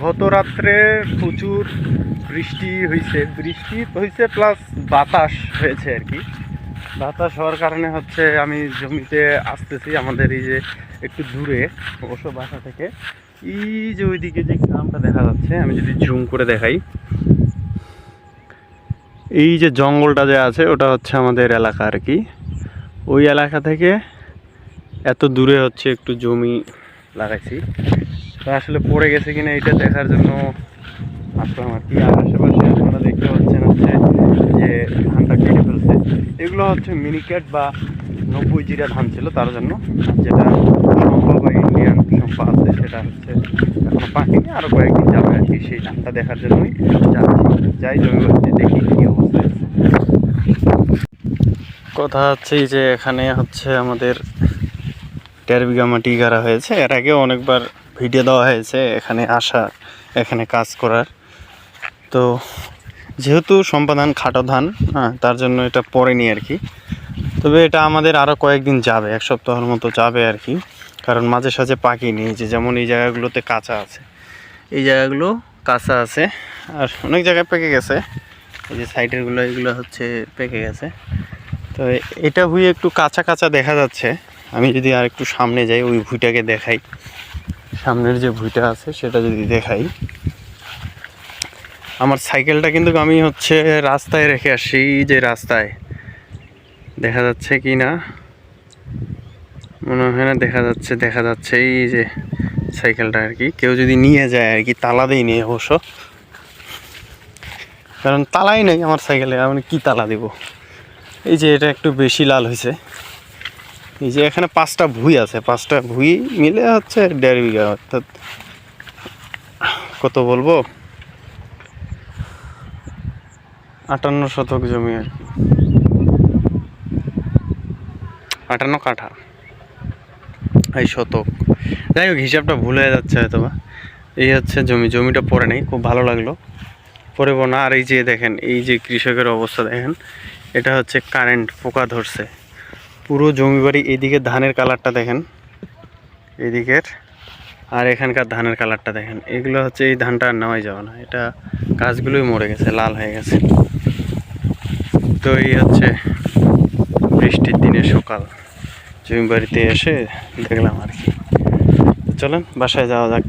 গত রাত্রে প্রচুর বৃষ্টি হয়েছে বৃষ্টি হয়েছে প্লাস বাতাস হয়েছে আর কি। বাতাস হওয়ার কারণে হচ্ছে আমি জমিতে আসতেছি, আমাদের এই যে একটু দূরে অবশ্য বাসা থেকে। এই যে ওইদিকে যে গ্রামটা দেখা যাচ্ছে, আমি যদি জুম করে দেখাই। এই যে জঙ্গলটা যে আছে, ওটা হচ্ছে আমাদের এলাকা আর কি। ওই এলাকা থেকে এত দূরে হচ্ছে একটু জমি লাগাইছি। আসলে পড়ে গেছে কিনা এটা দেখার জন্য আসলাম আর কি। আর আশেপাশে আপনারা দেখতে পাচ্ছেন হচ্ছে যে ধানটা কেটে ফেলছে। এগুলো হচ্ছে মিনিকেট বা নব্বই জিরা ধান ছিল তার জন্য। যেটা সম্পা বা ইন্ডিয়ান সম্পা আছে সেটা হচ্ছে এখনও পাকেনি। আরও কয়েকদিন যাবে আর কি সেই ধানটা দেখার জন্যই যাচ্ছি। যাই জমি দেখি কী অবস্থা কথা হচ্ছে যে এখানে হচ্ছে আমাদের দেড় বিঘা মাটি গাড়া হয়েছে। এর আগে অনেকবার ভিডিও দেওয়া হয়েছে, এখানে আসা, এখানে কাজ করার। তো যেহেতু সম্পাদান খাটো ধান হ্যাঁ তার জন্য এটা পড়েনি আর কি। তবে এটা আমাদের আরও কয়েকদিন যাবে, এক সপ্তাহের মতো যাবে আর কি। কারণ মাঝে সাঝে পাকিনি এই যে যেমন এই জায়গাগুলোতে কাঁচা আছে। এই জায়গাগুলো কাঁচা আছে, আর অনেক জায়গায় পেকে গেছে। এই যে সাইডেরগুলো, এগুলো হচ্ছে পেকে গেছে। তো এটা ভুঁই একটু কাঁচা কাঁচা দেখা যাচ্ছে। আমি যদি আর একটু সামনে যাই, ওই ভুঁইটাকে দেখাই। সামনের যে ভুঁইটা আছে, সেটা যদি দেখাই। আমার সাইকেলটা কিন্তু আমি হচ্ছে রাস্তায় রেখে আসি যে রাস্তায়। দেখা যাচ্ছে কি না? মনে হয় না দেখা যাচ্ছে দেখা যাচ্ছে এই যে সাইকেলটা আর কি। কেউ যদি নিয়ে যায় আর কি, তালা দেই নি অবশ্য। কারণ তালাই নেই আমার সাইকেলে, আমি কি তালা দেব? এই যে এটা একটু বেশি লাল হয়েছে। এই যে এখানে পাঁচটা ভুঁই আছে, পাঁচটা ভুঁই মিলে হচ্ছে দেড় বিঘা, অর্থাৎ কত বলব? আটান্ন শতক জমি আর কি। আটান্ন কাঠা। এই শতক। যাই হোক, হিসাবটা ভুল হয়ে যাচ্ছে হয়তো বা এই হচ্ছে জমি, জমিটা পড়ে নেই, খুব ভালো লাগল। পড়ে না। আর এই যে দেখেন, এই যে কৃষকের অবস্থা দেখেন, এটা হচ্ছে কারেন্ট পোকা ধরছে। পুরো জমি বাড়ি এইদিকে ধানের কালারটা দেখেন। এইদিকের আর এখানকার ধানের কালারটা দেখেন। এগুলো হচ্ছে এই ধানটা আর নেওয়াই যাবে না। এটা গাছগুলোই মরে গেছে, লাল হয়ে গেছে। তো এই হচ্ছে বৃষ্টির দিনে সকাল। জমি বাড়িতে এসে দেখলাম আর কি। চলেন, বাসায় যাওয়া যাক।